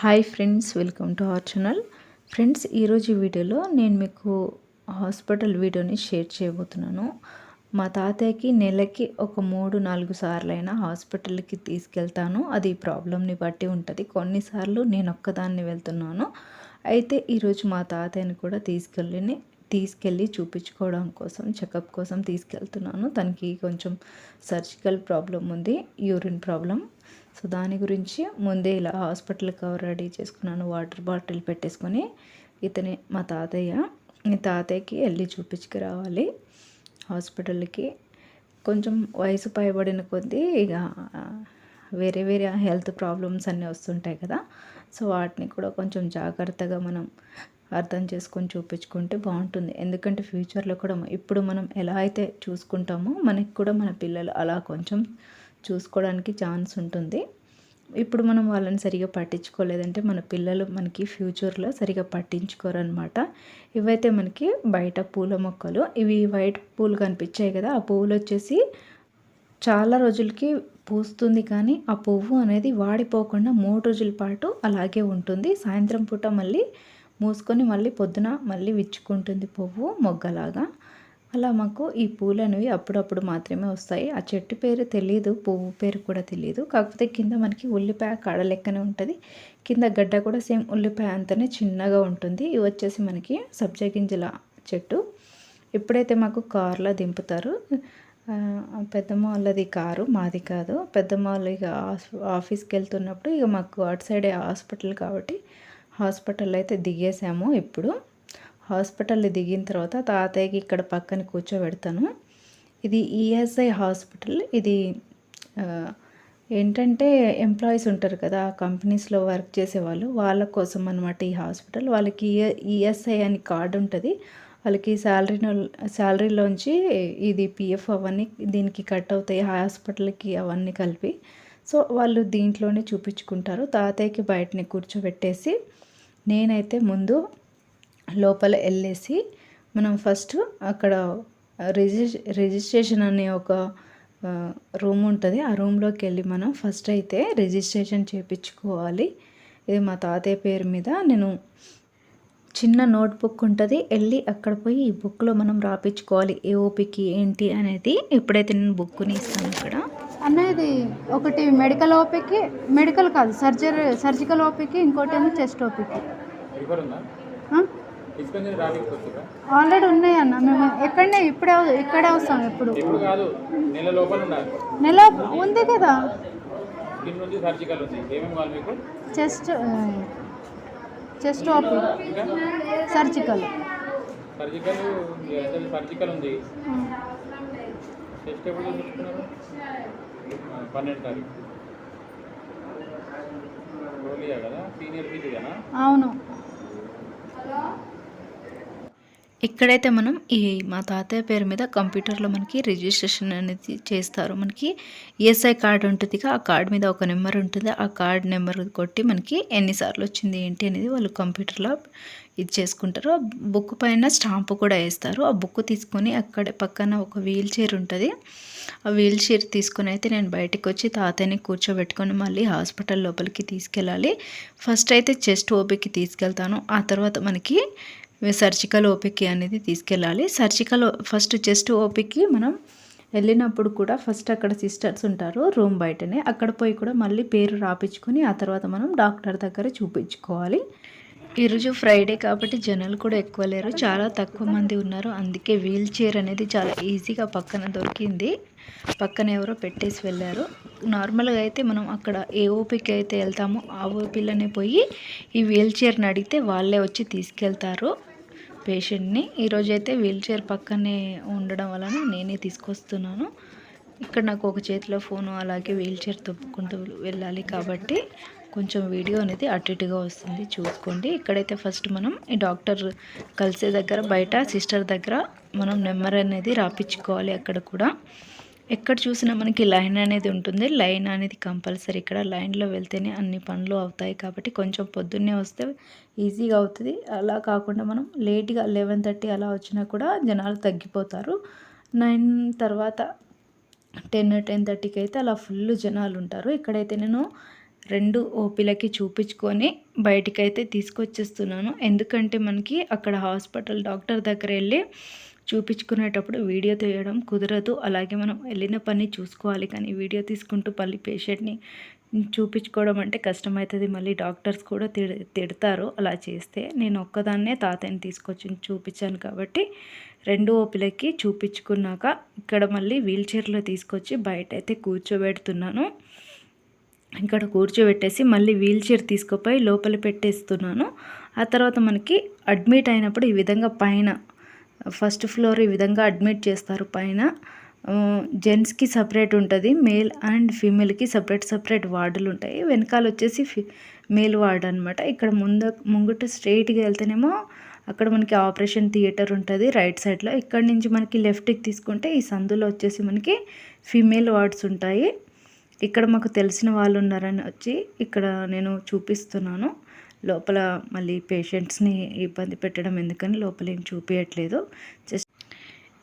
Hi friends welcome to our channel. Friends ఈరోజు వీడియోలో నేను మీకు హాస్పిటల్ వీడియోని షేర్ చేయబోతున్నాను. మా తాతయ్యకి నెలకి ఒక మూడు నాలుగు సార్లు అయినా హాస్పిటల్కి తీసుకెళ్తాను. అది ప్రాబ్లమ్ని బట్టి ఉంటుంది. కొన్నిసార్లు నేను ఒక్కదాన్ని వెళ్తున్నాను. అయితే ఈరోజు మా తాతయ్యని కూడా తీసుకెళ్ళి తీసుకెళ్ళి చూపించుకోవడం కోసం చెకప్ కోసం తీసుకెళ్తున్నాను. తనకి కొంచెం సర్జికల్ ప్రాబ్లం ఉంది యూరిన్ ప్రాబ్లం సో దాని గురించి ముందే ఇలా హాస్పిటల్ కవర్ రెడీ చేసుకున్నాను వాటర్ బాటిల్ పెట్టేసుకొని. ఇతని మా తాతయ్య. ఈ తాతయ్యకి వెళ్ళి చూపించుకురావాలి హాస్పిటల్కి. కొంచెం వయసు పైబడిన కొద్దీ ఇక వేరే వేరే హెల్త్ ప్రాబ్లమ్స్ అన్నీ వస్తుంటాయి కదా. సో వాటిని కూడా కొంచెం జాగ్రత్తగా మనం అర్థం చేసుకొని చూపించుకుంటే బాగుంటుంది. ఎందుకంటే ఫ్యూచర్లో కూడా ఇప్పుడు మనం ఎలా అయితే చూసుకుంటామో మనకి కూడా మన పిల్లలు అలా కొంచెం చూసుకోవడానికి ఛాన్స్ ఉంటుంది. ఇప్పుడు మనం వాళ్ళని సరిగా పట్టించుకోలేదంటే మన పిల్లలు మనకి ఫ్యూచర్లో సరిగా పట్టించుకోరు అనమాట ఇవైతే మనకి బయట పూల మొక్కలు ఇవి వైట్ పూలు కనిపించాయి కదా ఆ పువ్వులు వచ్చేసి చాలా రోజులకి పూస్తుంది కానీ ఆ పువ్వు అనేది వాడిపోకుండా మూడు రోజుల పాటు అలాగే ఉంటుంది. సాయంత్రం పూట మళ్ళీ మూసుకొని మళ్ళీ పొద్దున మళ్ళీ విచ్చుకుంటుంది పువ్వు మొగ్గలాగా. అలా మాకు ఈ పూలు అనేవి అప్పుడప్పుడు మాత్రమే వస్తాయి. ఆ చెట్టు పేరు తెలియదు పువ్వు పేరు కూడా తెలియదు కాకపోతే కింద మనకి ఉల్లిపాయ కాడ లెక్కనే ఉంటుంది. కింద గడ్డ కూడా సేమ్ ఉల్లిపాయ అంతనే చిన్నగా ఉంటుంది. ఇవి వచ్చేసి మనకి సబ్జా గింజల చెట్టు. ఎప్పుడైతే మాకు కార్లో దింపుతారు పెద్దమ్మ వాళ్ళది కారు మాది కాదు. పెద్దమ్మ వాళ్ళు ఇక ఆఫీస్కి వెళ్తున్నప్పుడు ఇక మాకు అటు సైడే హాస్పిటల్ కాబట్టి హాస్పిటల్ అయితే దిగేసాము ఇప్పుడు. హాస్పిటల్ దిగిన తర్వాత తాతయ్యకి ఇక్కడ పక్కన కూర్చోబెడతాను. ఇది ఈఎస్ఐ హాస్పిటల్. ఇది ఏంటంటే ఎంప్లాయీస్ ఉంటారు కదా కంపెనీస్లో వర్క్ చేసే వాళ్ళు వాళ్ళ కోసం అనమాట ఈ హాస్పిటల్. వాళ్ళకి ఈఎస్ఐ అని కార్డు ఉంటుంది. వాళ్ళకి శాలరీ శాలరీలోంచి ఇది పిఎఫ్ అవన్నీ దీనికి కట్ అవుతాయి హాస్పిటల్కి అవన్నీ కలిపి. సో వాళ్ళు దీంట్లోనే చూపించుకుంటారు. తాతయ్యకి బయటని కూర్చోబెట్టేసి నేనైతే ముందు లోపల వెళ్ళేసి మనం ఫస్ట్ అక్కడ రిజిస్ రిజిస్ట్రేషన్ అనే ఒక రూమ్ ఉంటుంది. ఆ రూమ్లోకి వెళ్ళి మనం ఫస్ట్ అయితే రిజిస్ట్రేషన్ చేయించుకోవాలి ఇది మా తాతయ్య పేరు మీద. నేను చిన్న నోట్బుక్ ఉంటుంది. వెళ్ళి అక్కడ పోయి ఈ బుక్లో మనం రాపించుకోవాలి ఏ ఓపికి ఏంటి అనేది ఎప్పుడైతే నేను బుక్ని ఇస్తాను ఇక్కడ అనేది ఒకటి మెడికల్ ఓపీకి మెడికల్ కాదు సర్జరీ సర్జికల్ ఓపీకి ఇంకోటి ఏమో చెస్ట్ ఓపీకి. ఆల్రెడీ ఉన్నాయి అన్న. మేము ఎక్కడనే ఇప్పుడే ఇక్కడే వస్తాం ఎప్పుడు. ఇప్పుడు కాదు నెల ఉంది కదా. Chest chest OP surgical surgical surgical ఉంది. ఎప్పుడు ఆ, పన్నెండు తారీఖు. కదా? సీనియర్ అవును. ఇక్కడైతే మనం ఈ మా తాతయ్య పేరు మీద కంప్యూటర్లో మనకి రిజిస్ట్రేషన్ అనేది చేస్తారు మనకి ఈఎస్ఐ కార్డు ఉంటుంది ఆ కార్డు మీద ఒక నెంబర్ ఉంటుంది. ఆ కార్డ్ నెంబర్ కొట్టి మనకి ఎన్నిసార్లు వచ్చింది ఏంటి అనేది వాళ్ళు కంప్యూటర్లో ఇది చేసుకుంటారు. ఆ బుక్ పైన స్టాంపు కూడా వేస్తారు. ఆ బుక్ తీసుకొని అక్కడ పక్కన ఒక వీల్ చైర్ ఉంటుంది. ఆ వీల్ చైర్ తీసుకొని అయితే నేను బయటకు వచ్చి తాతయ్యని కూర్చోబెట్టుకొని మళ్ళీ హాస్పిటల్ లోపలికి తీసుకెళ్ళాలి. ఫస్ట్ అయితే చెస్ట్ ఓపికి తీసుకెళ్తాను. ఆ తర్వాత మనకి సర్జికల్ ఓపికి అనేది తీసుకెళ్ళాలి. సర్జికల్ ఫస్ట్ చెస్ట్ ఓపికి మనం వెళ్ళినప్పుడు కూడా ఫస్ట్ అక్కడ సిస్టర్స్ ఉంటారు రూమ్ బయటనే. అక్కడ పోయి కూడా మళ్ళీ పేరు రాపించుకొని ఆ తర్వాత మనం డాక్టర్ దగ్గర చూపించుకోవాలి. ఈరోజు ఫ్రైడే కాబట్టి జనాలు కూడా ఎక్కువ లేరు చాలా తక్కువ మంది ఉన్నారు. అందుకే వీల్ చైర్ అనేది చాలా ఈజీగా పక్కన దొరికింది. పక్కన ఎవరో పెట్టేసి వెళ్ళారు. నార్మల్గా అయితే మనం అక్కడ ఏ ఓపీకి అయితే వెళ్తామో ఆ ఓపీలోనే పోయి ఈ వీల్ చైర్ని అడిగితే వాళ్ళే వచ్చి తీసుకెళ్తారు. పేషెంట్ని ఈరోజు అయితే వీల్ చైర్ పక్కనే ఉండడం వలన నేనే తీసుకొస్తున్నాను. ఇక్కడ నాకు ఒక చేతిలో ఫోను అలాగే వీల్ చైర్ తొప్పుకుంటూ వెళ్ళాలి కాబట్టి కొంచెం వీడియో అనేది అటు ఇటుగా వస్తుంది. చూసుకోండి. ఇక్కడైతే ఫస్ట్ మనం ఈ డాక్టర్ కలిసే దగ్గర బయట సిస్టర్ దగ్గర మనం నెంబర్ అనేది రాపించుకోవాలి అక్కడ కూడా. ఎక్కడ చూసినా మనకి లైన్ అనేది ఉంటుంది. లైన్ అనేది కంపల్సరీ ఇక్కడ. లైన్లో వెళ్తేనే అన్ని పనులు అవుతాయి కాబట్టి కొంచెం పొద్దున్నే వస్తే ఈజీగా అవుతుంది. అలా కాకుండా మనం లేట్గా లెవెన్ థర్టీ అలా వచ్చినా కూడా జనాలు తగ్గిపోతారు. నైన్ తర్వాత టెన్ టెన్ థర్టీకి అయితే అలా ఫుల్ జనాలు ఉంటారు. ఇక్కడైతే నేను రెండు ఓపీలకి చూపించుకొని బయటికైతే తీసుకొచ్చేస్తున్నాను. ఎందుకంటే మనకి అక్కడ హాస్పిటల్ డాక్టర్ దగ్గర వెళ్ళి చూపించుకునేటప్పుడు వీడియో తీయడం కుదరదు. అలాగే మనం వెళ్ళిన పని చూసుకోవాలి. కానీ వీడియో తీసుకుంటూ మళ్ళీ పేషెంట్ని చూపించుకోవడం అంటే కష్టమవుతుంది మళ్ళీ డాక్టర్స్ కూడా తిడతారు. అలా చేస్తే నేను ఒక్కదాన్నే తాతయ్యని తీసుకొచ్చి చూపించాను కాబట్టి రెండు ఓపిలకి చూపించుకున్నాక ఇక్కడ మళ్ళీ వీల్ చైర్లో తీసుకొచ్చి బయట అయితే కూర్చోబెడుతున్నాను. ఇక్కడ కూర్చోబెట్టేసి మళ్ళీ వీల్ చైర్ తీసుకుపోయి లోపల పెట్టేస్తున్నాను. ఆ తర్వాత మనకి అడ్మిట్ అయినప్పుడు ఈ విధంగా పైన ఫస్ట్ ఫ్లోర్ ఈ విధంగా అడ్మిట్ చేస్తారు. పైన జెంట్స్కి సపరేట్ ఉంటుంది. మేల్ అండ్ ఫీమేల్కి సపరేట్ సపరేట్ వార్డులు ఉంటాయి. వెనకాల వచ్చేసి ఫీ మేల్ వార్డ్ అనమాట ఇక్కడ ముందు ముంగట స్ట్రైట్గా వెళ్తేనేమో అక్కడ మనకి ఆపరేషన్ థియేటర్ ఉంటుంది. రైట్ సైడ్లో ఇక్కడ నుంచి మనకి లెఫ్ట్కి తీసుకుంటే ఈ సందులో వచ్చేసి మనకి ఫీమేల్ వార్డ్స్ ఉంటాయి. ఇక్కడ మాకు తెలిసిన వాళ్ళు ఉన్నారని వచ్చి ఇక్కడ నేను చూపిస్తున్నాను. లోపల మళ్ళీ పేషెంట్స్ని ఇబ్బంది పెట్టడం ఎందుకని లోపల ఏం చూపించట్లేదు జస్ట్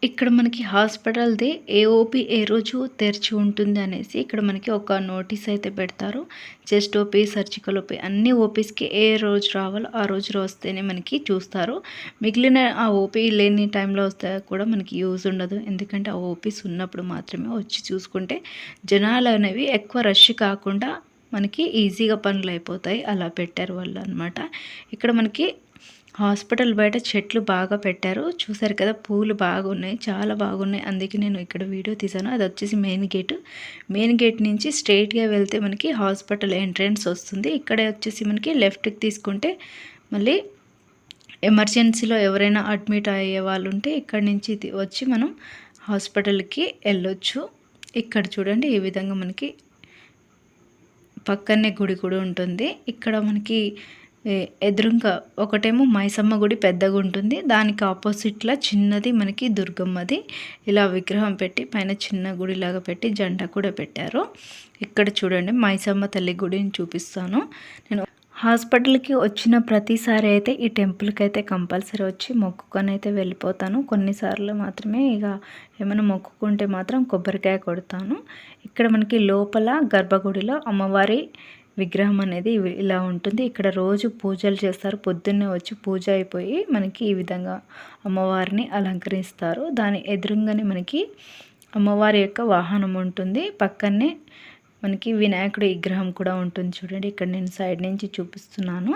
ఇక్కడ మనకి హాస్పిటల్ది ఏ ఓపీ ఏ రోజు తెరిచి ఉంటుంది అనేసి ఇక్కడ మనకి ఒక నోటీస్ అయితే పెడతారు. చెస్ట్ ఓపీ సర్జికల్ ఓపీ అన్ని ఓపీస్కి ఏ రోజు రావాలో ఆ రోజు వస్తేనే మనకి చూస్తారు. మిగిలిన ఆ ఓపీ లేని టైంలో వస్తే కూడా మనకి యూజ్ ఉండదు. ఎందుకంటే ఆ ఓపీస్ ఉన్నప్పుడు మాత్రమే వచ్చి చూసుకుంటే జనాలు అనేవి ఎక్కువ రష్ కాకుండా మనకి ఈజీగా పనులు అయిపోతాయి. అలా పెట్టారు వాళ్ళు అనమాట ఇక్కడ మనకి హాస్పిటల్ బయట చెట్లు బాగా పెట్టారు. చూసారు కదా పూలు బాగున్నాయి చాలా బాగున్నాయి. అందుకే నేను ఇక్కడ వీడియో తీసాను అది వచ్చేసి మెయిన్ గేట్. మెయిన్ గేట్ నుంచి స్ట్రైట్గా వెళ్తే మనకి హాస్పిటల్ ఎంట్రన్స్ వస్తుంది. ఇక్కడ వచ్చేసి మనకి లెఫ్ట్కి తీసుకుంటే మళ్ళీ ఎమర్జెన్సీలో ఎవరైనా అడ్మిట్ అయ్యే వాళ్ళు ఉంటే ఇక్కడ నుంచి వచ్చి మనం హాస్పిటల్కి వెళ్ళొచ్చు. ఇక్కడ చూడండి ఈ విధంగా మనకి పక్కనే గుడి కూడా ఉంటుంది. ఇక్కడ మనకి ఎదురుగా ఒకటేమో మైసమ్మ గుడి పెద్దగా ఉంటుంది. దానికి ఆపోజిట్లో చిన్నది మనకి దుర్గమ్మది. ఇలా విగ్రహం పెట్టి పైన చిన్న గుడిలాగా పెట్టి జెండా కూడా పెట్టారు. ఇక్కడ చూడండి మైసమ్మ తల్లి గుడిని చూపిస్తాను. నేను హాస్పిటల్కి వచ్చిన ప్రతిసారి అయితే ఈ టెంపుల్కి అయితే కంపల్సరీ వచ్చి మొక్కుకొని అయితే వెళ్ళిపోతాను. కొన్నిసార్లు మాత్రమే ఇక ఏమైనా మొక్కుకుంటే మాత్రం కొబ్బరికాయ కొడతాను. ఇక్కడ మనకి లోపల గర్భగుడిలో అమ్మవారి విగ్రహం అనేది ఇలా ఉంటుంది. ఇక్కడ రోజు పూజలు చేస్తారు. పొద్దున్నే వచ్చి పూజ అయిపోయి మనకి ఈ విధంగా అమ్మవారిని అలంకరిస్తారు. దాని ఎదురుగానే మనకి అమ్మవారి యొక్క వాహనం ఉంటుంది. పక్కనే మనకి వినాయకుడి విగ్రహం కూడా ఉంటుంది చూడండి. ఇక్కడ నేను సైడ్ నుంచి చూపిస్తున్నాను.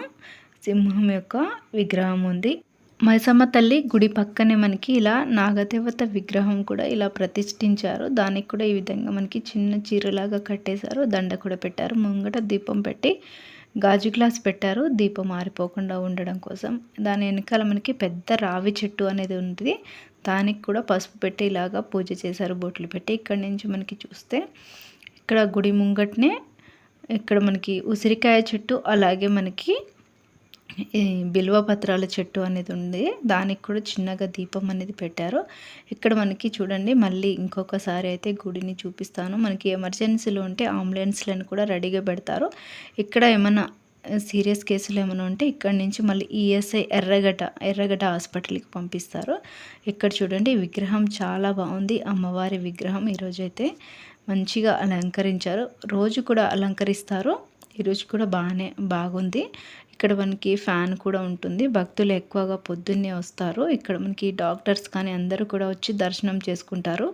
సింహం యొక్క విగ్రహం ఉంది. మైసమ్మ తల్లి గుడి పక్కనే మనకి ఇలా నాగదేవత విగ్రహం కూడా ఇలా ప్రతిష్ఠించారు. దానికి కూడా ఈ విధంగా మనకి చిన్న చీరలాగా కట్టేశారు. దండ కూడా పెట్టారు. ముంగట దీపం పెట్టి గాజు గ్లాస్ పెట్టారు. దీపం ఆరిపోకుండా ఉండడం కోసం. దాని వెనకాల మనకి పెద్ద రావి చెట్టు అనేది ఉంది. దానికి కూడా పసుపు పెట్టి ఇలాగా పూజ చేశారు. బొట్లు పెట్టి. ఇక్కడి నుంచి మనకి చూస్తే ఇక్కడ గుడి ముంగట్నే ఇక్కడ మనకి ఉసిరికాయ చెట్టు అలాగే మనకి ఈ బిల్వ పత్రాల చెట్టు అనేది ఉంది. దానికి కూడా చిన్నగా దీపం అనేది పెట్టారు. ఇక్కడ మనకి చూడండి మళ్ళీ ఇంకొకసారి అయితే గుడిని చూపిస్తాను. మనకి ఎమర్జెన్సీలో ఉంటే అంబులెన్స్లను కూడా రెడీగా పెడతారు. ఇక్కడ ఏమైనా సీరియస్ కేసులు ఏమైనా ఉంటే ఇక్కడ నుంచి మళ్ళీ ఈఎస్ఐ ఎర్రగడ్డ ఎర్రగడ్డ హాస్పిటల్కి పంపిస్తారు. ఇక్కడ చూడండి విగ్రహం చాలా బాగుంది. అమ్మవారి విగ్రహం ఈరోజైతే మంచిగా అలంకరించారు. రోజు కూడా అలంకరిస్తారు. ఈరోజు కూడా బాగానే బాగుంది. ఇక్కడ మనకి ఫ్యాన్ కూడా ఉంటుంది. భక్తులు ఎక్కువగా పొద్దున్నే వస్తారు. ఇక్కడ మనకి డాక్టర్స్ కానీ అందరూ కూడా వచ్చి దర్శనం చేసుకుంటారు.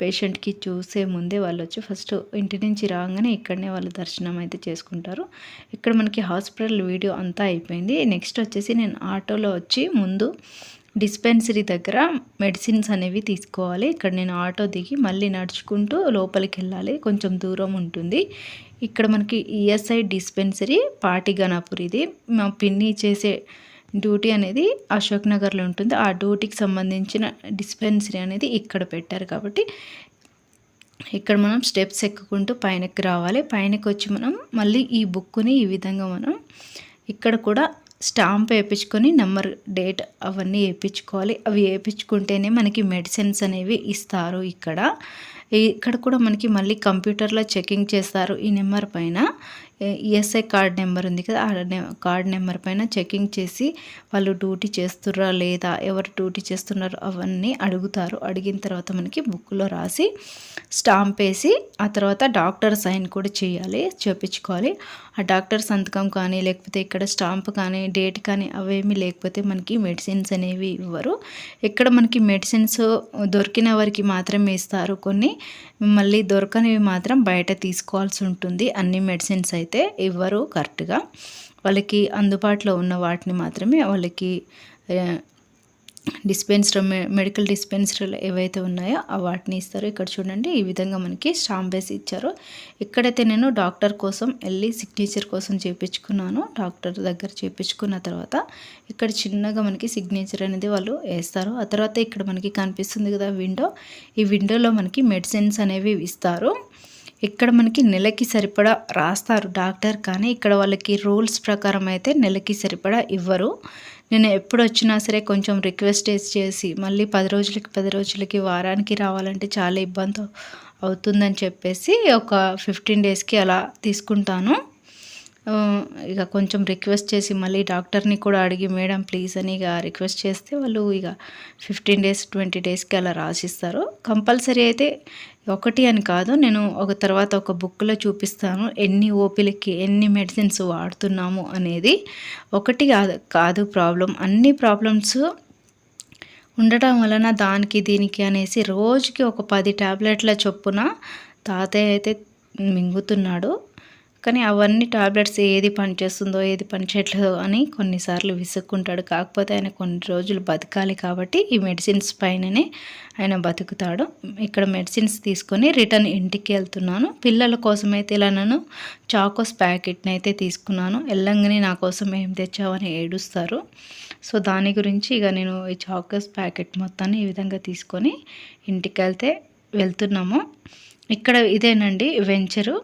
పేషెంట్కి చూసే ముందే వాళ్ళు వచ్చి ఫస్ట్ ఇంటి నుంచి రాగానే ఇక్కడనే వాళ్ళు దర్శనం అయితే చేసుకుంటారు. ఇక్కడ మనకి హాస్పిటల్ వీడియో అంతా అయిపోయింది. నెక్స్ట్ వచ్చేసి నేను ఆటోలో వచ్చి ముందు డిస్పెన్సరీ దగ్గర మెడిసిన్స్ అనేవి తీసుకోవాలి. ఇక్కడ నేను ఆటో దిగి మళ్ళీ నడుచుకుంటూ లోపలికి వెళ్ళాలి. కొంచెం దూరం ఉంటుంది. ఇక్కడ మనకి ఈఎస్ఐ డిస్పెన్సరీ పాటిగనాపూర్ ఇది. మా పిన్ని చేసే డ్యూటీ అనేది అశోక్ నగర్లో ఉంటుంది. ఆ డ్యూటీకి సంబంధించిన డిస్పెన్సరీ అనేది ఇక్కడ పెట్టారు కాబట్టి ఇక్కడ మనం స్టెప్స్ ఎక్కుకుంటూ పైనకి రావాలి. పైనకి వచ్చి మనం మళ్ళీ ఈ బుక్ని ఈ విధంగా మనం ఇక్కడ కూడా స్టాంప్ వేయించుకొని నెంబర్ డేట్ అవన్నీ వేయించుకోవాలి అవి వేయించుకుంటేనే మనకి మెడిసిన్స్ అనేవి ఇస్తారు ఇక్కడ. ఇక్కడ కూడా మనకి మళ్ళీ కంప్యూటర్లో చెకింగ్ చేస్తారు ఈ నెంబర్ పైన. ఈఎస్ఐ కార్డ్ నెంబర్ ఉంది కదా ఆ నె- కార్డ్ నెంబర్ పైన చెకింగ్ చేసి వాళ్ళు డ్యూటీ చేస్తుర్రా లేదా ఎవరు డ్యూటీ చేస్తున్నారో అవన్నీ అడుగుతారు. అడిగిన తర్వాత మనకి బుక్లో రాసి స్టాంప్ వేసి ఆ తర్వాత డాక్టర్ సైన్ కూడా చేయాలి చేపించుకోవాలి. ఆ డాక్టర్ సంతకం కానీ లేకపోతే ఇక్కడ స్టాంప్ కానీ డేట్ కానీ అవేమీ లేకపోతే మనకి మెడిసిన్స్ అనేవి ఇవ్వరు. ఇక్కడ మనకి మెడిసిన్స్ దొరికిన వారికి మాత్రమే ఇస్తారు. కొన్ని మళ్ళీ దొరకనివి మాత్రం బయట తీసుకోవాల్సి ఉంటుంది. అన్ని మెడిసిన్స్ అయితే. ఇవ్వరు కరెక్ట్గా వాళ్ళకి అందుబాటులో ఉన్న వాటిని మాత్రమే వాళ్ళకి డిస్పెన్సర్ మెడికల్ డిస్పెన్సరీలు ఏవైతే ఉన్నాయో ఆ వాటిని ఇస్తారు. ఇక్కడ చూడండి ఈ విధంగా మనకి స్టాంప్ వేసి ఇచ్చారు. ఇక్కడైతే నేను డాక్టర్ కోసం వెళ్ళి సిగ్నేచర్ కోసం చేయించుకున్నాను డాక్టర్ దగ్గర చేయించుకున్న తర్వాత ఇక్కడ చిన్నగా మనకి సిగ్నేచర్ అనేది వాళ్ళు వేస్తారు. ఆ తర్వాత ఇక్కడ మనకి కనిపిస్తుంది కదా విండో. ఈ విండోలో మనకి మెడిసిన్స్ అనేవి ఇస్తారు. ఇక్కడ మనకి నెలకి సరిపడా రాస్తారు డాక్టర్. కానీ ఇక్కడ వాళ్ళకి రూల్స్ ప్రకారం అయితే నెలకి సరిపడా ఇవ్వరు. నేను ఎప్పుడు వచ్చినా సరే కొంచెం రిక్వెస్ట్ చేసి మళ్ళీ పది రోజులకి పది రోజులకి వారానికి రావాలంటే చాలా ఇబ్బంది అవుతుందని చెప్పేసి ఒక ఫిఫ్టీన్ డేస్కి అలా తీసుకుంటాను. ఇక కొంచెం రిక్వెస్ట్ చేసి మళ్ళీ డాక్టర్ని కూడా అడిగి మేడం ప్లీజ్ అని ఇక రిక్వెస్ట్ చేస్తే వాళ్ళు ఇక ఫిఫ్టీన్ డేస్ ట్వంటీ డేస్కి అలా రాసిస్తారు. కంపల్సరీ అయితే ఒకటి అని కాదు నేను ఒక తర్వాత ఒక బుక్లో చూపిస్తాను ఎన్ని ఓపీలకి ఎన్ని మెడిసిన్స్ వాడుతున్నాము అనేది. ఒకటి కాదు కాదు ప్రాబ్లం అన్ని ప్రాబ్లమ్స్ ఉండటం వలన దానికి దీనికి అనేసి రోజుకి ఒక పది ట్యాబ్లెట్ల చొప్పున తాతయ్య అయితే మింగుతున్నాడు. కానీ అవన్నీ టాబ్లెట్స్ ఏది పనిచేస్తుందో ఏది పనిచేయట్లేదో అని కొన్నిసార్లు విసుక్కుంటాడు. కాకపోతే ఆయన కొన్ని రోజులు బతకాలి కాబట్టి ఈ మెడిసిన్స్ పైననే ఆయన బతుకుతాడు. ఇక్కడ మెడిసిన్స్ తీసుకొని రిటర్న్ ఇంటికి వెళ్తున్నాను. పిల్లల కోసం అయితే ఇలా నేను చాకోస్ ప్యాకెట్ని అయితే తీసుకున్నాను. వెళ్ళంగానే నా కోసం ఏం తెచ్చావని ఏడుస్తారు. సో దాని గురించి ఇక నేను ఈ చాకోస్ ప్యాకెట్ మొత్తాన్ని ఈ విధంగా తీసుకొని ఇంటికి వెళ్తే వెళ్తున్నాము. ఇక్కడ ఇదేనండి వెంచరు.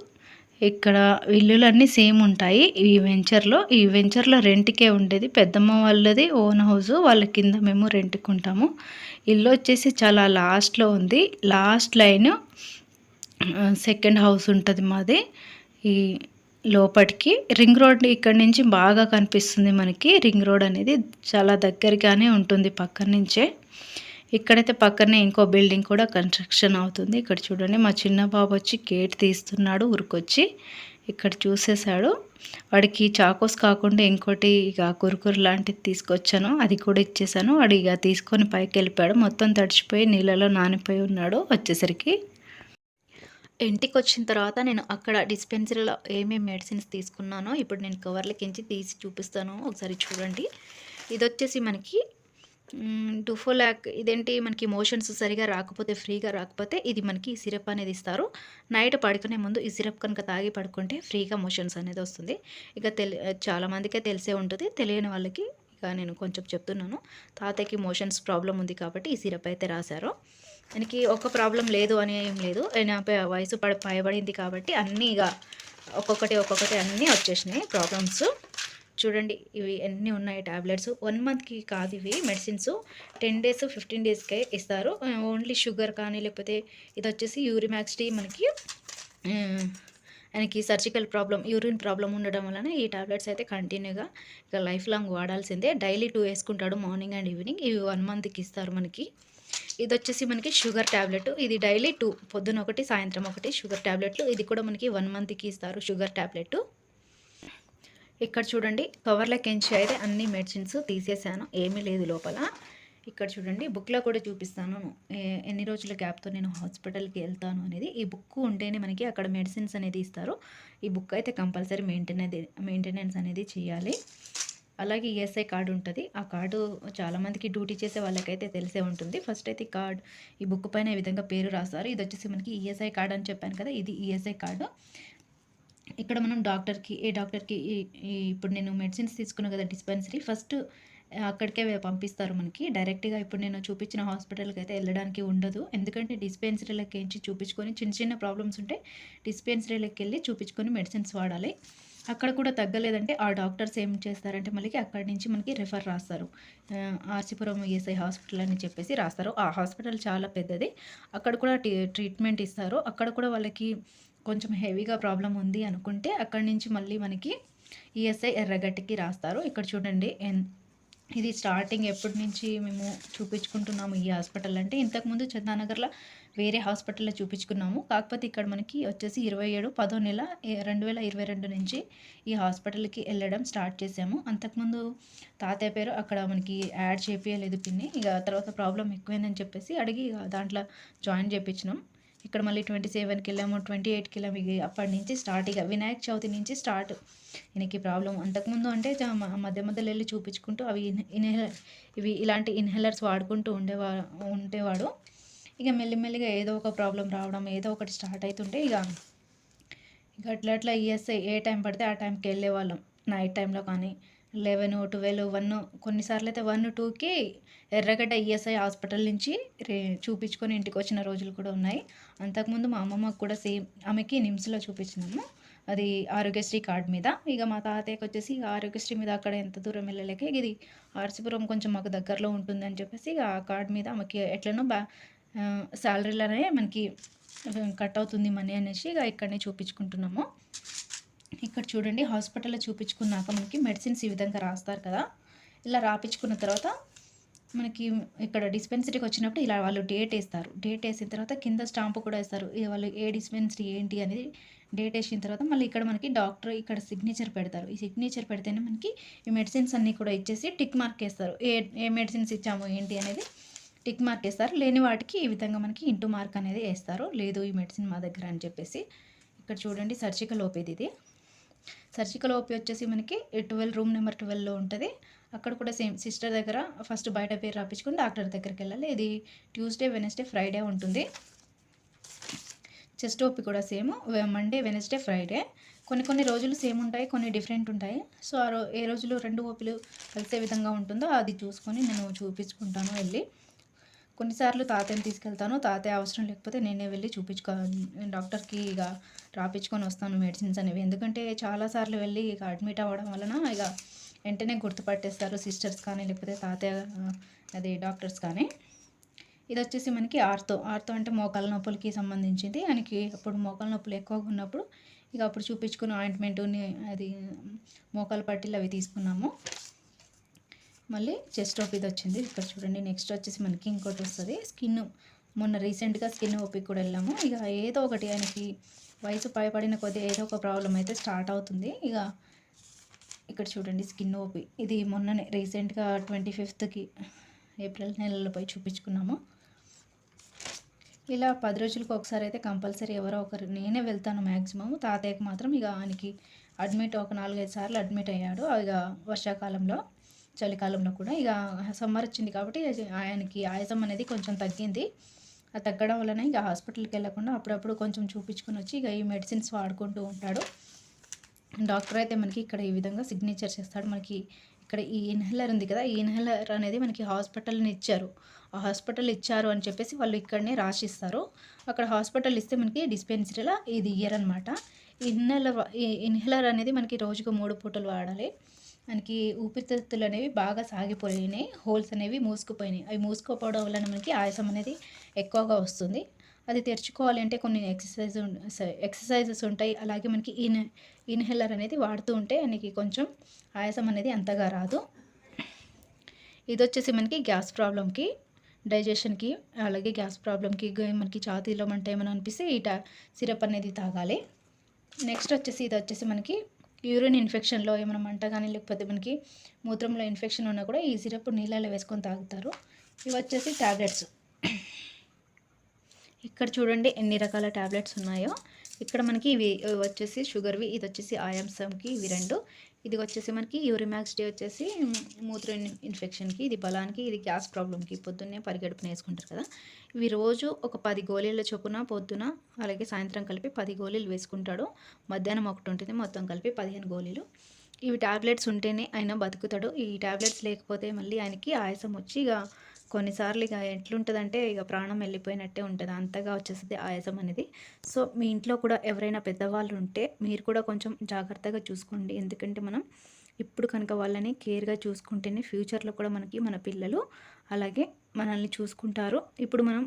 ఇక్కడ ఇల్లులన్నీ సేమ్ ఉంటాయి. ఈ వెంచర్లో ఈ వెంచర్లో రెంట్కే ఉండేది. పెద్దమ్మ వాళ్ళది ఓన్ హౌస్. వాళ్ళ కింద మేము రెంట్కి ఉంటాము ఇల్లు వచ్చేసి చాలా లాస్ట్లో ఉంది. లాస్ట్ లైన్ సెకండ్ హౌస్ ఉంటుంది మాది. ఈ లోపటికి. రింగ్ రోడ్ ఇక్కడ నుంచి బాగా కనిపిస్తుంది మనకి. రింగ్ రోడ్ అనేది చాలా దగ్గరగానే ఉంటుంది పక్కన నుంచే ఇక్కడైతే పక్కనే ఇంకో బిల్డింగ్ కూడా కన్స్ట్రక్షన్ అవుతుంది. ఇక్కడ చూడండి మా చిన్న బాబు వచ్చి గేట్ తీస్తున్నాడు ఉరికొచ్చి ఇక్కడ చూసేశాడు. వాడికి చాకోస్ కాకుండా ఇంకోటి ఇక కురుకురు లాంటిది తీసుకొచ్చాను. అది కూడా ఇచ్చేసాను వాడు ఇక తీసుకొని పైకి వెళ్ళిపోయాడు. మొత్తం తడిచిపోయి నీళ్ళలో నానిపోయి ఉన్నాడు వచ్చేసరికి. ఇంటికి వచ్చిన తర్వాత నేను అక్కడ డిస్పెన్సరీలో ఏమేమి మెడిసిన్స్ తీసుకున్నానో ఇప్పుడు నేను కవర్లకించి తీసి చూపిస్తాను. ఒకసారి చూడండి. ఇది వచ్చేసి మనకి డుఫోలాక్ ఇదేంటి? మనకి మోషన్స్ సరిగా రాకపోతే ఫ్రీగా రాకపోతే ఇది మనకి సిరప్ అనేది ఇస్తారు. నైట్ పడుకునే ముందు ఈ సిరప్ కనుక తాగి పడుకుంటే ఫ్రీగా మోషన్స్ అనేది వస్తుంది. ఇక తెలి చాలామందికే తెలిసే ఉంటుంది. తెలియని వాళ్ళకి ఇక నేను కొంచెం చెప్తున్నాను. తాతయ్యకి మోషన్స్ ప్రాబ్లం ఉంది కాబట్టి ఈ సిరప్ అయితే రాశారు. ఆయనకి ఒక ప్రాబ్లం లేదు అని ఏం లేదు. ఆయన వయసు పడ పైబడింది కాబట్టి అన్నీ ఇక ఒక్కొక్కటి ఒక్కొక్కటి అన్నీ వచ్చేసినాయి ప్రాబ్లమ్స్ చూడండి ఇవి ఎన్ని ఉన్నాయి టాబ్లెట్స్ వన్ మంత్కి కాదు ఇవి మెడిసిన్స్ టెన్ డేస్ ఫిఫ్టీన్ డేస్కే ఇస్తారు. ఓన్లీ షుగర్ కానీ లేకపోతే ఇది వచ్చేసి యూరిమాక్స్ టీ మనకి ఆయనకి సర్జికల్ ప్రాబ్లం యూరిన్ ప్రాబ్లం ఉండడం వలన ఈ టాబ్లెట్స్ అయితే కంటిన్యూగా ఇక లైఫ్ లాంగ్ వాడాల్సిందే. డైలీ టూ వేసుకుంటాడు మార్నింగ్ అండ్ ఈవినింగ్ ఇవి వన్ మంత్కి ఇస్తారు మనకి. ఇది వచ్చేసి మనకి షుగర్ ట్యాబ్లెట్ ఇది డైలీ టూ పొద్దున ఒకటి సాయంత్రం ఒకటి షుగర్ ట్యాబ్లెట్లు ఇది కూడా మనకి వన్ మంత్కి ఇస్తారు షుగర్ ట్యాబ్లెట్ ఇక్కడ చూడండి కవర్లకించి అయితే అన్ని మెడిసిన్స్ తీసేసాను. ఏమీ లేదు లోపల. ఇక్కడ చూడండి బుక్లో కూడా చూపిస్తాను. ఏ- ఎన్ని రోజుల గ్యాప్తో నేను హాస్పిటల్కి వెళ్తాను అనేది. ఈ బుక్ ఉంటేనే మనకి అక్కడ మెడిసిన్స్ అనేది ఇస్తారు. ఈ బుక్ అయితే కంపల్సరీ మెయింటెనెన్స్ మెయింటెనెన్స్ అనేది చేయాలి. అలాగే ఈఎస్ఐ కార్డు ఉంటుంది. ఆ కార్డు చాలామందికి డ్యూటీ చేసే వాళ్ళకైతే తెలిసే ఉంటుంది. ఫస్ట్ అయితే ఈ కార్డ్ ఈ బుక్ పైన ఈ విధంగా పేరు రాస్తారు ఇది వచ్చేసి మనకి ఈఎస్ఐ కార్డు అని చెప్పాను కదా ఇది ఈఎస్ఐ కార్డు. ఇక్కడ మనం డాక్టర్కి ఏ డాక్టర్కి ఈ- ఇప్పుడు నేను మెడిసిన్స్ తీసుకున్నా కదా డిస్పెన్సరీ ఫస్ట్ అక్కడికే పంపిస్తారు మనకి. డైరెక్ట్గా ఇప్పుడు నేను చూపించిన హాస్పిటల్కి అయితే వెళ్ళడానికి ఉండదు. ఎందుకంటే డిస్పెన్సరీలకు ఎంచి చూపించుకొని చిన్న చిన్న ప్రాబ్లమ్స్ ఉంటే డిస్పెన్సరీలకు వెళ్ళి చూపించుకొని మెడిసిన్స్ వాడాలి. అక్కడ కూడా తగ్గలేదంటే ఆ డాక్టర్స్ ఏం చేస్తారంటే మళ్ళీ అక్కడి నుంచి మనకి రెఫర్ రాస్తారు. ఆర్సిపురం ఈఎస్ఐ హాస్పిటల్ అని చెప్పేసి రాస్తారు. ఆ హాస్పిటల్ చాలా పెద్దది. అక్కడ కూడా టీ- ట్రీట్మెంట్ ఇస్తారు. అక్కడ కూడా వాళ్ళకి కొంచెం హెవీగా ప్రాబ్లం ఉంది అనుకుంటే అక్కడి నుంచి మళ్ళీ మనకి ఈఎస్ఐ ఎర్రగట్టికి రాస్తారు. ఇక్కడ చూడండి ఎన్ ఇది స్టార్టింగ్ ఎప్పటి నుంచి మేము చూపించుకుంటున్నాము ఈ హాస్పిటల్ అంటే ఇంతకుముందు చందానగర్లో వేరే హాస్పిటల్లో చూపించుకున్నాము. కాకపోతే ఇక్కడ మనకి వచ్చేసి ఇరవై ఏడు పదో నెల రెండు వేల ఇరవై రెండు నుంచి ఈ హాస్పిటల్కి వెళ్ళడం స్టార్ట్ చేసాము అంతకుముందు తాతయ్య పేరు అక్కడ మనకి యాడ్ చేపించలేదు పిన్ని. ఇక తర్వాత ప్రాబ్లం ఎక్కువైందని చెప్పేసి అడిగి దాంట్లో జాయిన్ చేయించినాం ఇక్కడ మళ్ళీ ట్వంటీ సెవెన్కి వెళ్ళాము ట్వంటీ ఎయిట్కి వెళ్ళాము. అప్పటి నుంచి స్టార్ట్ ఇక వినాయక చవితి నుంచి స్టార్ట్ ఈయనకి ప్రాబ్లం అంతకుముందు అంటే మధ్య మధ్యలో వెళ్ళి చూపించుకుంటూ అవి ఇన్హేలర్ ఇవి ఇలాంటి ఇన్హేలర్స్ వాడుకుంటూ ఉండేవా ఉండేవాడు. ఇక మెల్లిమెల్లిగా ఏదో ఒక ప్రాబ్లం రావడం ఏదో ఒకటి స్టార్ట్ అవుతుంటే ఇక ఇక అట్లా అట్లా ఈఎస్ఐ ఏ టైం పడితే ఆ టైంకి వెళ్ళే వాళ్ళం నైట్ టైంలో కానీ లెవెన్ ట్వెల్వ్ వన్ కొన్నిసార్లు అయితే వన్ టూకి ఎర్రగడ్డ ఈఎస్ఐ హాస్పిటల్ నుంచి రే చూపించుకొని ఇంటికి వచ్చిన రోజులు కూడా ఉన్నాయి. అంతకుముందు మా అమ్మమ్మకు కూడా సేమ్ ఆమెకి నిమ్స్లో చూపించినాము. అది ఆరోగ్యశ్రీ కార్డ్ మీద. ఇక మా తాతయ్యకి వచ్చేసి ఆరోగ్యశ్రీ మీద అక్కడ ఎంత దూరం వెళ్ళలేక ఇది ఆర్సిపురం కొంచెం మాకు దగ్గరలో ఉంటుందని చెప్పేసి ఆ కార్డ్ మీద ఆమెకి ఎట్లనో బ్యా శాలరీలోనే మనకి కట్ అవుతుంది మనీ అనేసి ఇక ఇక్కడనే చూపించుకుంటున్నాము. ఇక్కడ చూడండి హాస్పిటల్లో చూపించుకున్నాక మనకి మెడిసిన్స్ ఈ విధంగా రాస్తారు కదా. ఇలా రాపించుకున్న తర్వాత మనకి ఇక్కడ డిస్పెన్సరీకి వచ్చినప్పుడు ఇలా వాళ్ళు డేట్ వేస్తారు. డేట్ వేసిన తర్వాత కింద స్టాంపు కూడా వేస్తారు. వాళ్ళు ఏ డిస్పెన్సరీ ఏంటి అనేది డేట్ వేసిన తర్వాత మళ్ళీ ఇక్కడ మనకి డాక్టర్ ఇక్కడ సిగ్నేచర్ పెడతారు. ఈ సిగ్నేచర్ పెడితేనే మనకి ఈ మెడిసిన్స్ అన్నీ కూడా ఇచ్చేసి టిక్ మార్క్ వేస్తారు. ఏ ఏ మెడిసిన్స్ ఇచ్చాము ఏంటి అనేది టిక్ మార్క్ వేస్తారు. లేని వాటికి ఈ విధంగా మనకి ఇంటూ మార్క్ అనేది వేస్తారు. లేదు ఈ మెడిసిన్ మా దగ్గర అని చెప్పేసి. ఇక్కడ చూడండి సర్జికల్ ఓపేది ఇది. సర్జికల్ ఓపీ వచ్చేసి మనకి ట్వెల్వ్ రూమ్ నెంబర్ ట్వెల్వ్లో ఉంటుంది. అక్కడ కూడా సేమ్ సిస్టర్ దగ్గర ఫస్ట్ బయట పేరు రాపించుకుని డాక్టర్ దగ్గరికి వెళ్ళాలి. ఇది ట్యూస్డే వెనస్డే ఫ్రైడే ఉంటుంది. చెస్ట్ ఓపీ కూడా సేమ్. Monday Wednesday Friday. కొన్ని కొన్ని రోజులు సేమ్ ఉంటాయి కొన్ని డిఫరెంట్ ఉంటాయి. సో ఆ రో ఏ రోజులు రెండు ఓపీలు కలిసే విధంగా ఉంటుందో అది చూసుకొని నేను చూపించుకుంటాను వెళ్ళి. కొన్నిసార్లు తాతయ్యని తీసుకెళ్తాను. తాతయ్య అవసరం లేకపోతే నేనే వెళ్ళి చూపించుకో డాక్టర్కి ఇక రాపించుకొని వస్తాను మెడిసిన్స్ అనేవి. ఎందుకంటే చాలాసార్లు వెళ్ళి ఇక అడ్మిట్ అవ్వడం వలన ఇక వెంటనే గుర్తుపట్టేస్తారు సిస్టర్స్ కానీ లేకపోతే తాతయ్య అది డాక్టర్స్ కానీ. ఇది వచ్చేసి మనకి ఆర్తో. ఆర్తో అంటే మోకాల నొప్పులకి సంబంధించింది. ఆయనకి అప్పుడు మోకాల నొప్పులు ఎక్కువగా ఉన్నప్పుడు ఇక అప్పుడు చూపించుకున్న ఆయింట్మెంట్ అది మోకాల పట్టీలు అవి తీసుకున్నాము. మళ్ళీ చెస్ట్ ఓపీ వచ్చింది. ఇక్కడ చూడండి నెక్స్ట్ వచ్చేసి మనకి ఇంకోటి వస్తుంది. స్కిన్ మొన్న రీసెంట్గా స్కిన్ ఓపీకి కూడా వెళ్ళాము. ఇక ఏదో ఒకటి ఆయనకి వయసు పైపడిన కొద్దీ ఏదో ఒక ప్రాబ్లం అయితే స్టార్ట్ అవుతుంది. ఇక ఇక్కడ చూడండి స్కిన్ ఓపీ ఇది మొన్ననే రీసెంట్గా ట్వంటీ ఫిఫ్త్కి ఏప్రిల్ నెలలో పోయి చూపించుకున్నాము. ఇలా పది రోజులకు ఒకసారి అయితే కంపల్సరీ ఎవరో ఒకరు నేనే వెళ్తాను మ్యాక్సిమం తాతయ్యకి మాత్రం ఇక ఆయనకి అడ్మిట్ ఒక నాలుగైదు సార్లు అడ్మిట్ అయ్యాడు. ఇక వర్షాకాలంలో చలికాలంలో కూడా. ఇక సమ్మర్ వచ్చింది కాబట్టి ఆయనకి ఆయాసం అనేది కొంచెం తగ్గింది. ఆ తగ్గడం వలన ఇక హాస్పిటల్కి వెళ్ళకుండా అప్పుడప్పుడు కొంచెం చూపించుకొని వచ్చి ఇక ఈ మెడిసిన్స్ వాడుకుంటూ ఉంటాడు. డాక్టర్ అయితే మనకి ఇక్కడ ఈ విధంగా సిగ్నేచర్ చేస్తాడు. మనకి ఇక్కడ ఈ ఇన్హేలర్ ఉంది కదా ఈ ఇన్హేలర్ అనేది మనకి హాస్పిటల్ని ఇచ్చారు. ఆ హాస్పిటల్ ఇచ్చారు అని చెప్పేసి వాళ్ళు ఇక్కడనే రాసిస్తారు. అక్కడ హాస్పిటల్ ఇస్తే మనకి డిస్పెన్సరీలో ఇది ఇయ్యర్ అనమాట ఇన్హేలర్ ఈ ఇన్హేలర్ అనేది మనకి రోజుకు మూడు పూటలు వాడాలి. మనకి ఊపిరితిత్తులు అనేవి బాగా సాగిపోయినాయి హోల్స్ అనేవి మూసుకుపోయినాయి. అవి మూసుకుపోవడం వలన మనకి ఆయాసం అనేది ఎక్కువగా వస్తుంది. అది తెరుచుకోవాలి అంటే కొన్ని ఎక్సర్సైజ్ ఎక్సర్సైజెస్ ఉంటాయి. అలాగే మనకి ఇన్ ఇన్హేలర్ అనేది వాడుతూ ఉంటే మనకి కొంచెం ఆయాసం అనేది అంతగా రాదు. ఇది వచ్చేసి మనకి గ్యాస్ ప్రాబ్లంకి డైజెషన్కి అలాగే గ్యాస్ ప్రాబ్లంకి మనకి ఛాతీలో మంట ఏమైనా అనిపిస్తే ఈ టా సిరప్ అనేది తాగాలి. నెక్స్ట్ వచ్చేసి ఇది వచ్చేసి మనకి యూరిన్ ఇన్ఫెక్షన్లో ఏమైనా మంట కానీ లేకపోతే మనకి మూత్రంలో ఇన్ఫెక్షన్ ఉన్నా కూడా ఈ సిరప్ నీళ్ళలో వేసుకొని తాగుతారు. ఇవి వచ్చేసి ట్యాబ్లెట్స్ ఇక్కడ చూడండి ఎన్ని రకాల ట్యాబ్లెట్స్ ఉన్నాయో. ఇక్కడ మనకి ఇవి ఇవి వచ్చేసి షుగర్వి ఇది వచ్చేసి ఆయాంసంకి ఇవి రెండు. ఇది వచ్చేసి మనకి యూరిమాక్స్ డే వచ్చేసి మూత్ర ఇన్ఫెక్షన్కి ఇది బలానికి ఇది గ్యాస్ ప్రాబ్లంకి పొద్దున్నే పరిగెడుపున వేసుకుంటారు కదా. ఇవి రోజు ఒక పది గోళీల చొప్పున పొద్దున అలాగే సాయంత్రం కలిపి పది గోళీలు వేసుకుంటాడు. మధ్యాహ్నం ఒకటి ఉంటుంది మొత్తం కలిపి పదిహేను గోళీలు. ఇవి ట్యాబ్లెట్స్ ఉంటేనే ఆయన బతుకుతాడు. ఈ ట్యాబ్లెట్స్ లేకపోతే మళ్ళీ ఆయనకి ఆయాసం వచ్చి ఇక కొన్నిసార్లు ఇక ఎట్లుంటుందంటే ఇక ప్రాణం వెళ్ళిపోయినట్టే ఉంటుంది. అంతగా వచ్చేస్తుంది ఆయాసం అనేది. సో మీ ఇంట్లో కూడా ఎవరైనా పెద్దవాళ్ళు ఉంటే మీరు కూడా కొంచెం జాగ్రత్తగా చూసుకోండి. ఎందుకంటే మనం ఇప్పుడు కనుక వాళ్ళని కేర్గా చూసుకుంటేనే ఫ్యూచర్లో కూడా మనకి మన పిల్లలు అలాగే మనల్ని చూసుకుంటారు. ఇప్పుడు మనం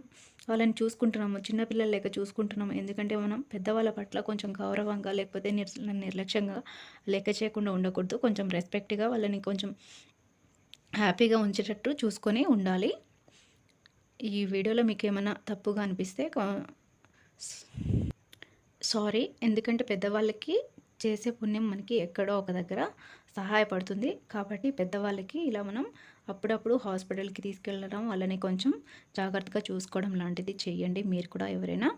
వాళ్ళని చూసుకుంటున్నాము చిన్నపిల్లలు లేక చూసుకుంటున్నాము. ఎందుకంటే మనం పెద్దవాళ్ళ పట్ల కొంచెం గౌరవంగా లేకపోతే నిర్ నిర్లక్ష్యంగా లెక్క చేయకుండా ఉండకూడదు. కొంచెం రెస్పెక్ట్గా వాళ్ళని కొంచెం హ్యాపీగా ఉంచేటట్టు చూసుకొని ఉండాలి. ఈ వీడియోలో మీకు ఏమైనా తప్పుగా అనిపిస్తే సారీ. ఎందుకంటే పెద్దవాళ్ళకి చేసే పుణ్యం మనకి ఎక్కడో ఒక దగ్గర సహాయపడుతుంది. కాబట్టి పెద్దవాళ్ళకి ఇలా మనం అప్పుడప్పుడు హాస్పిటల్కి తీసుకెళ్ళడం వాళ్ళని కొంచెం జాగ్రత్తగా చూసుకోవడం లాంటిది చేయండి మీరు కూడా ఎవరైనా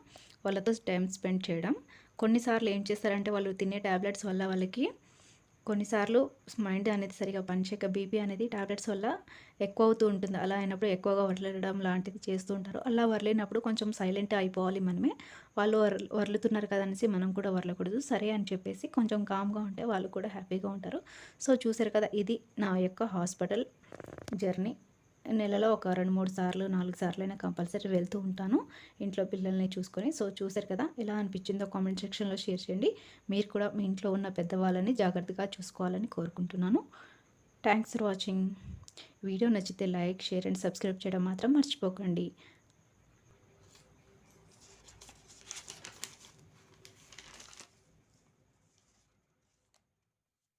వాళ్ళతో టైం స్పెండ్ చేయడం. కొన్నిసార్లు ఏం చేస్తారంటే వాళ్ళు తినే ట్యాబ్లెట్స్ వల్ల వాళ్ళకి కొన్నిసార్లు మైండ్ అనేది సరిగా పనిచేయక బీపీ అనేది టాబ్లెట్స్ వల్ల ఎక్కువ అవుతూ ఉంటుంది. అలా అయినప్పుడు ఎక్కువగా వరలడం లాంటిది చేస్తూ ఉంటారు. అలా వరలేనప్పుడు కొంచెం సైలెంట్ అయిపోవాలి మనమే. వాళ్ళు వర వరలుతున్నారు కదా అనేసి మనం కూడా వరలకూడదు. సరే అని చెప్పేసి కొంచెం కామ్గా ఉంటే వాళ్ళు కూడా హ్యాపీగా ఉంటారు. సో చూసారు కదా ఇది నా యొక్క హాస్పిటల్ జర్నీ. నెలలో ఒక రెండు మూడు సార్లు నాలుగు సార్లు అయినా కంపల్సరీ వెళ్తూ ఉంటాను. ఇంట్లో పిల్లల్ని చూసుకొని. సో చూసారు కదా ఎలా అనిపించిందో కామెంట్ సెక్షన్లో షేర్ చేయండి. మీరు కూడా మీ ఇంట్లో ఉన్న పెద్దవాళ్ళని జాగ్రత్తగా చూసుకోవాలని కోరుకుంటున్నాను. థ్యాంక్స్ ఫర్ వాచింగ్ వీడియో నచ్చితే లైక్ షేర్ అండ్ సబ్స్క్రైబ్ చేయడం మాత్రం మర్చిపోకండి.